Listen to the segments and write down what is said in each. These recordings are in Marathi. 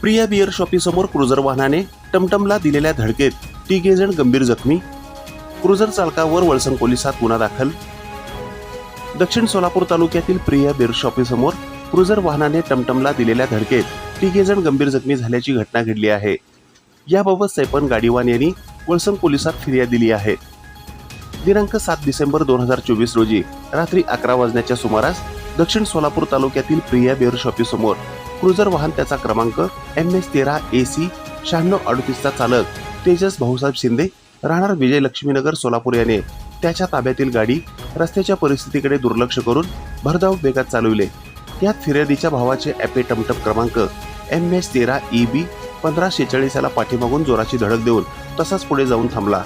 प्रिया बिअर शॉपीसमोर क्रुझर वाहनाने टमटमला दिलेल्या धडकेत तिघे जण गंभीर जखमी. क्रुझर चालकावर वळसंग पोलिसात गुन्हा दाखल. दक्षिण सोलापूर तालुक्यातील प्रिया बिअर शॉपीसमोर क्रुझर वाहनाने टमटमला दिलेल्या धडकेत तिघे जण गंभीर जखमी झाल्याची घटना घडली आहे. याबाबत सैपन गाडीवान यांनी वळसंग पोलिसात फिर्याद दिली आहे. दिनांक सात डिसेंबर दोन हजार चोवीस रोजी रात्री अकरा वाजण्याच्या सुमारास दक्षिण सोलापूर तालुक्यातील प्रिया बेअर शॉपीसमोर क्रुझर वाहन त्याचा क्रमांक एम एस तेरा ए सी शहाण्णव अडतीसचा चालक तेजस भाऊसाहेब शिंदे राहणार विजय लक्ष्मीनगर सोलापूर याने त्याच्या ताब्यातील गाडी रस्त्याच्या परिस्थितीकडे दुर्लक्ष करून भरधाव वेगात चालविले. यात फिर्यादीच्या भावाचे ॲपे टमटम क्रमांक एम एस तेरा ई बी पंधरा शेचाळीस याला पाठीमागून जोराची धडक देऊन तसाच पुढे जाऊन थांबला.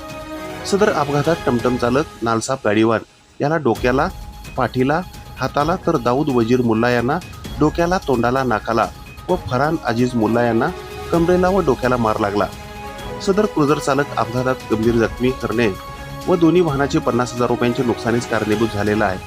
सदर अपघातात टमटम चालक नालसाप गाडीवान याला डोक्याला पाठीला हाताला तर दाऊद वजीर मुल्ला यांना डोक्याला तोंडाला नाकाला व फरहान अजीज मुल्ला यांना कमरेला व डोक्याला मार लागला. सदर क्रुझर चालक अपघातात गंभीर जखमी करणे व दोन्ही वाहनाचे पन्नास हजार रुपयांचे नुकसानीस कारणीभूत झालेला आहे.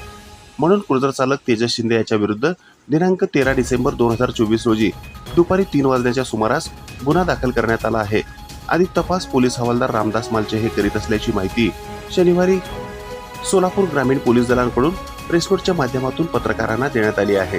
म्हणून क्रुझर चालक तेजस शिंदे याच्या विरुद्ध दिनांक तेरा डिसेंबर दोन हजार चोवीस रोजी दुपारी तीन वाजण्याच्या सुमारास गुन्हा दाखल करण्यात आला आहे. आणि तपास पोलीस हवालदार रामदास मालचे हे करीत असल्याची माहिती शनिवारी सोलापूर ग्रामीण पोलीस दलांकडून प्रेसनोटच्या माध्यमातून पत्रकारांना देण्यात आली आहे.